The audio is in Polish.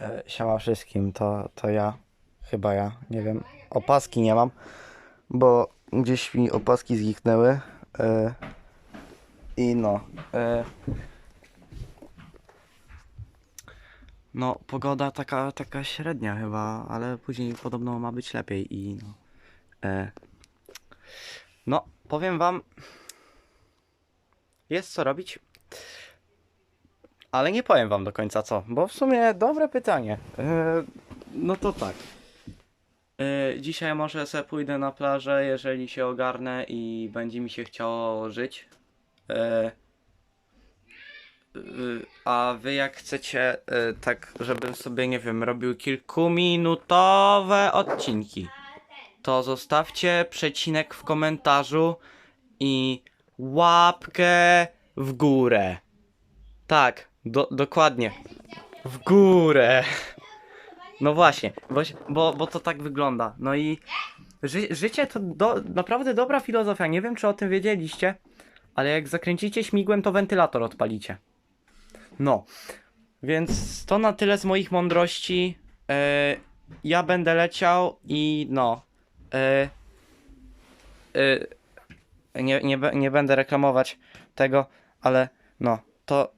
E, Siema wszystkim, to, to ja. Chyba ja, nie wiem. Opaski nie mam, bo gdzieś mi opaski zniknęły. E, I no. E, no, pogoda taka, taka średnia chyba, ale później podobno ma być lepiej i no. No, powiem wam. Jest co robić. Ale nie powiem wam do końca co, bo w sumie dobre pytanie. E, no to tak. E, dzisiaj może sobie pójdę na plażę, jeżeli się ogarnę i będzie mi się chciało żyć. E, a wy jak chcecie tak, żebym sobie, nie wiem, robił kilkuminutowe odcinki, to zostawcie przecinek w komentarzu i łapkę w górę. Tak, do, dokładnie. W górę. No właśnie, bo, bo, to tak wygląda. No i ży, życie to do, naprawdę dobra filozofia. Nie wiem, czy o tym wiedzieliście, ale jak zakręcicie śmigłem, to wentylator odpalicie. No, więc to na tyle z moich mądrości. E, ja będę leciał i no. E, e, nie, nie, nie będę reklamować tego, ale no, to